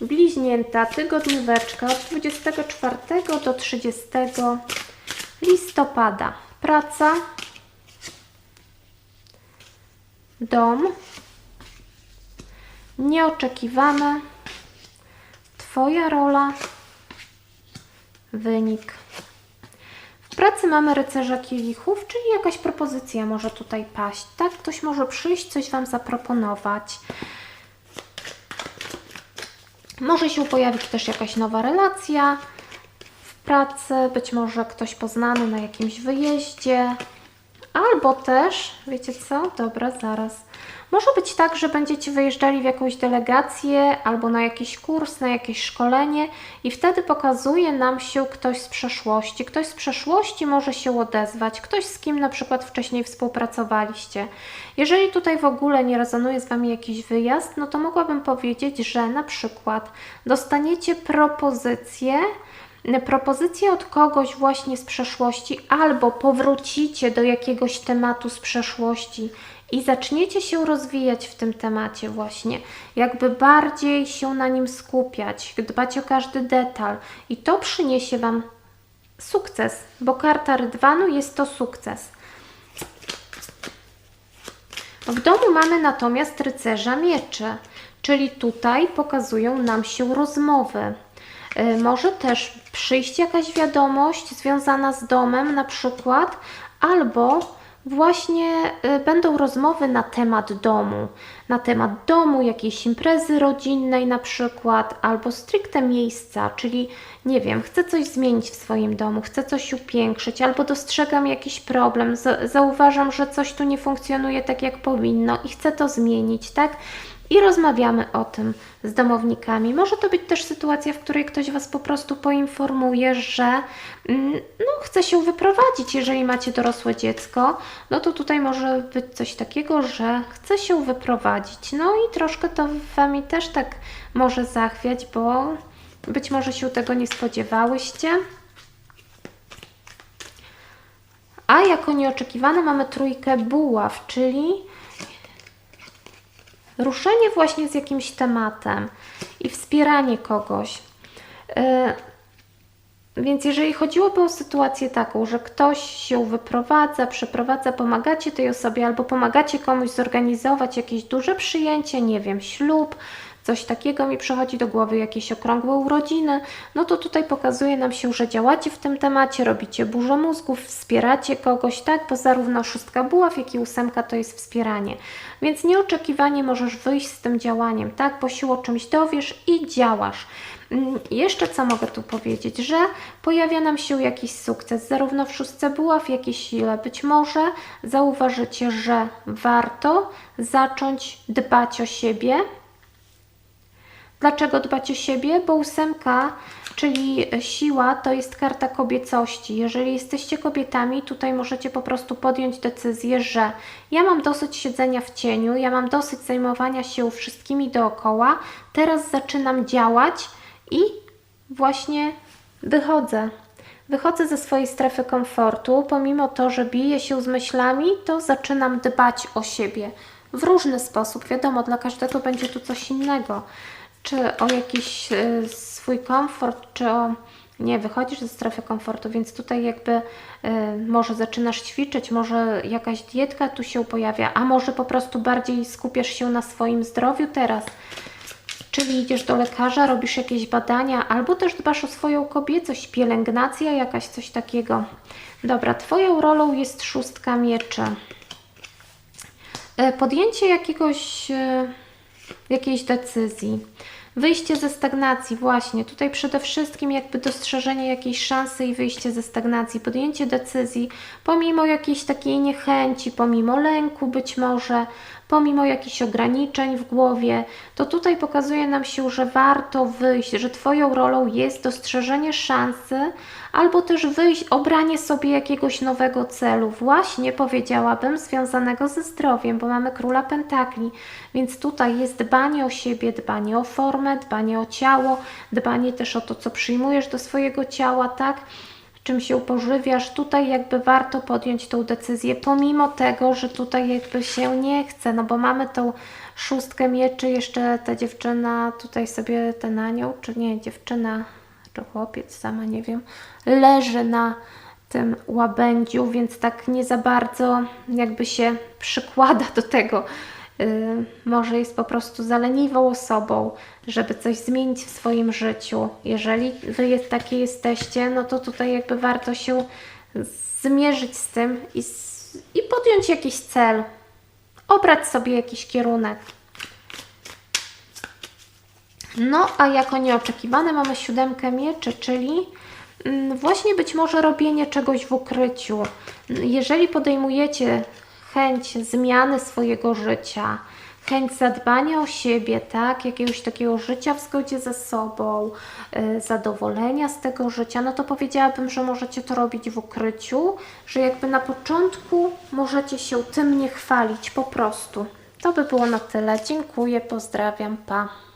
bliźnięta, tygodnióweczka od 24 do 30 listopada. Praca, dom, nieoczekiwane, Twoja rola, wynik. W pracy mamy rycerza kielichów, czyli jakaś propozycja może tutaj paść, tak? Ktoś może przyjść, coś Wam zaproponować. Może się pojawić też jakaś nowa relacja w pracy, być może ktoś poznany na jakimś wyjeździe, albo też, wiecie co? Dobra, zaraz. Może być tak, że będziecie wyjeżdżali w jakąś delegację albo na jakiś kurs, na jakieś szkolenie i wtedy pokazuje nam się ktoś z przeszłości. Ktoś z przeszłości może się odezwać, ktoś z kim na przykład wcześniej współpracowaliście. Jeżeli tutaj w ogóle nie rezonuje z Wami jakiś wyjazd, no to mogłabym powiedzieć, że na przykład dostaniecie propozycję, propozycję od kogoś właśnie z przeszłości, albo powrócicie do jakiegoś tematu z przeszłości i zaczniecie się rozwijać w tym temacie właśnie, jakby bardziej się na nim skupiać, dbać o każdy detal i to przyniesie Wam sukces, bo karta Rydwanu jest to sukces. W domu mamy natomiast rycerza mieczy, czyli tutaj pokazują nam się rozmowy. Y, Może też przyjść jakaś wiadomość związana z domem, na przykład, albo właśnie y, będą rozmowy na temat domu, na temat domu, jakiejś imprezy rodzinnej na przykład, albo stricte miejsca, czyli nie wiem, chcę coś zmienić w swoim domu, chcę coś upiększyć, albo dostrzegam jakiś problem, za- zauważam, że coś tu nie funkcjonuje tak jak powinno i chcę to zmienić, tak? I rozmawiamy o tym z domownikami. Może to być też sytuacja, w której ktoś Was po prostu poinformuje, że mm, no, chce się wyprowadzić, jeżeli macie dorosłe dziecko, no to tutaj może być coś takiego, że chce się wyprowadzić. No i troszkę to Wami też tak może zachwiać, bo być może się tego nie spodziewałyście. A jako nieoczekiwane mamy trójkę buław, czyli ruszenie właśnie z jakimś tematem i wspieranie kogoś. E, Więc jeżeli chodziłoby o sytuację taką, że ktoś się wyprowadza, przeprowadza, pomagacie tej osobie albo pomagacie komuś zorganizować jakieś duże przyjęcie, nie wiem, ślub, coś takiego mi przychodzi do głowy, jakieś okrągłe urodziny, no to tutaj pokazuje nam się, że działacie w tym temacie, robicie burzę mózgów, wspieracie kogoś, tak? Bo zarówno szóstka buław, jak i ósemka to jest wspieranie. Więc nieoczekiwanie możesz wyjść z tym działaniem, tak? Bo się o czymś dowiesz i działasz. Mm, Jeszcze co mogę tu powiedzieć, że pojawia nam się jakiś sukces, zarówno w szóstce buław, jak i sile. Być może zauważycie, że warto zacząć dbać o siebie, Dlaczego dbać o siebie? Bo ósemka, czyli siła, to jest karta kobiecości. Jeżeli jesteście kobietami, tutaj możecie po prostu podjąć decyzję, że ja mam dosyć siedzenia w cieniu, ja mam dosyć zajmowania się wszystkimi dookoła, teraz zaczynam działać i właśnie wychodzę. Wychodzę ze swojej strefy komfortu, pomimo to, że biję się z myślami, to zaczynam dbać o siebie w różny sposób. Wiadomo, dla każdego będzie tu coś innego. Czy o jakiś y, swój komfort, czy o nie, wychodzisz ze strefy komfortu, więc tutaj jakby y, może zaczynasz ćwiczyć, może jakaś dietka tu się pojawia, a może po prostu bardziej skupiasz się na swoim zdrowiu teraz. Czyli idziesz do lekarza, robisz jakieś badania, albo też dbasz o swoją kobiecość, pielęgnacja jakaś, coś takiego. Dobra, Twoją rolą jest szóstka mieczy. E, Podjęcie jakiegoś, e, jakiejś decyzji, wyjście ze stagnacji, właśnie. Tutaj przede wszystkim jakby dostrzeżenie jakiejś szansy i wyjście ze stagnacji, podjęcie decyzji, pomimo jakiejś takiej niechęci, pomimo lęku być może, pomimo jakichś ograniczeń w głowie, to tutaj pokazuje nam się, że warto wyjść, że Twoją rolą jest dostrzeżenie szansy, albo też wyjść, obranie sobie jakiegoś nowego celu, właśnie powiedziałabym, związanego ze zdrowiem, bo mamy króla pentakli, więc tutaj jest dbanie o siebie, dbanie o formę, dbanie o ciało, dbanie też o to, co przyjmujesz do swojego ciała, tak? Czym się pożywiasz, tutaj jakby warto podjąć tą decyzję, pomimo tego, że tutaj jakby się nie chce, no bo mamy tą szóstkę mieczy jeszcze ta dziewczyna, tutaj sobie ten anioł, czy nie, dziewczyna, czy chłopiec, sama nie wiem, leży na tym łabędziu, więc tak nie za bardzo jakby się przykłada do tego. Yy, może jest po prostu zaleniwą osobą, żeby coś zmienić w swoim życiu. Jeżeli wy jest, takie jesteście, no to tutaj jakby warto się zmierzyć z tym i, i podjąć jakiś cel. Obrać sobie jakiś kierunek. No, a jako nieoczekiwane mamy siódemkę mieczy, czyli mm, właśnie być może robienie czegoś w ukryciu. Jeżeli podejmujecie chęć zmiany swojego życia, chęć zadbania o siebie, tak, jakiegoś takiego życia w zgodzie ze sobą, y, zadowolenia z tego życia, no to powiedziałabym, że możecie to robić w ukryciu, że jakby na początku możecie się tym nie chwalić po prostu. To by było na tyle. Dziękuję, pozdrawiam, pa.